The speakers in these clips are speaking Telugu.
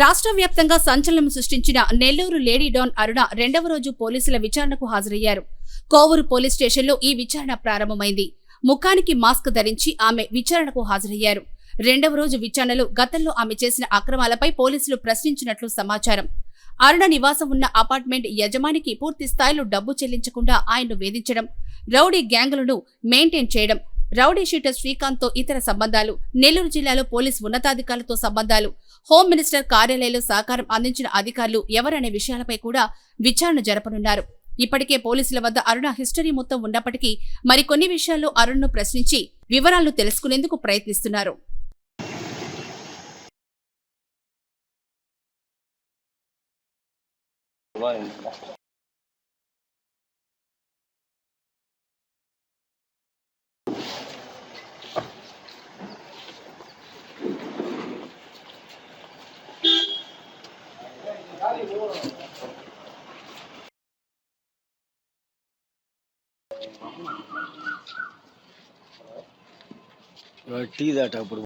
రాష్ట్ర వ్యాప్తంగా సంచలనం సృష్టించిన నెల్లూరు లేడీ డాన్ అరుణ రెండవ రోజు పోలీసుల విచారణకు హాజరయ్యారు. కోవూరు పోలీస్ స్టేషన్లో ఈ విచారణ ప్రారంభమైంది. ముఖానికి మాస్క్ ధరించి ఆమె విచారణకు హాజరయ్యారు. రెండవ రోజు విచారణలో గతంలో ఆమె చేసిన అక్రమాలపై పోలీసులు ప్రశ్నించినట్లు సమాచారం. అరుణ నివాసం ఉన్న అపార్ట్మెంట్ యజమానికి పూర్తి స్థాయిలో డబ్బు చెల్లించకుండా ఆయన్ను వేధించడం రౌడీ గ్యాంగులను మెయింటైన్ చేయడం రౌడీ షీటర్ శ్రీకాంత్తో ఇతర సంబంధాలు నెల్లూరు జిల్లాలో పోలీస్ ఉన్నతాధికారులతో సంబంధాలు హోం మినిస్టర్ కార్యాలయంలో సహకారం అందించిన అధికారులు ఎవరనే విషయాలపై కూడా విచారణ జరపనున్నారు. ఇప్పటికే పోలీసుల వద్ద అరుణ హిస్టరీ మొత్తం ఉన్నప్పటికీ మరికొన్ని విషయాల్లో అరుణ్ను ప్రశ్నించి వివరాలను తెలుసుకునేందుకు ప్రయత్నిస్తున్నారు. டீ தாட்டா போடுவோம்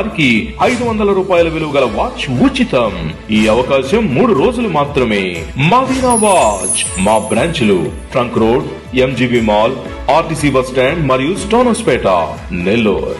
వారికి ఐదు వందల రూపాయల విలువ గల వాచ్ ఉచితం. ఈ అవకాశం మూడు రోజులు మాత్రమే. మదీనా వాచ్ మా బ్రాంచ్లు trunk road MGB mall RTC bus stand మరియు స్టోనస్పేట నెల్లూరు.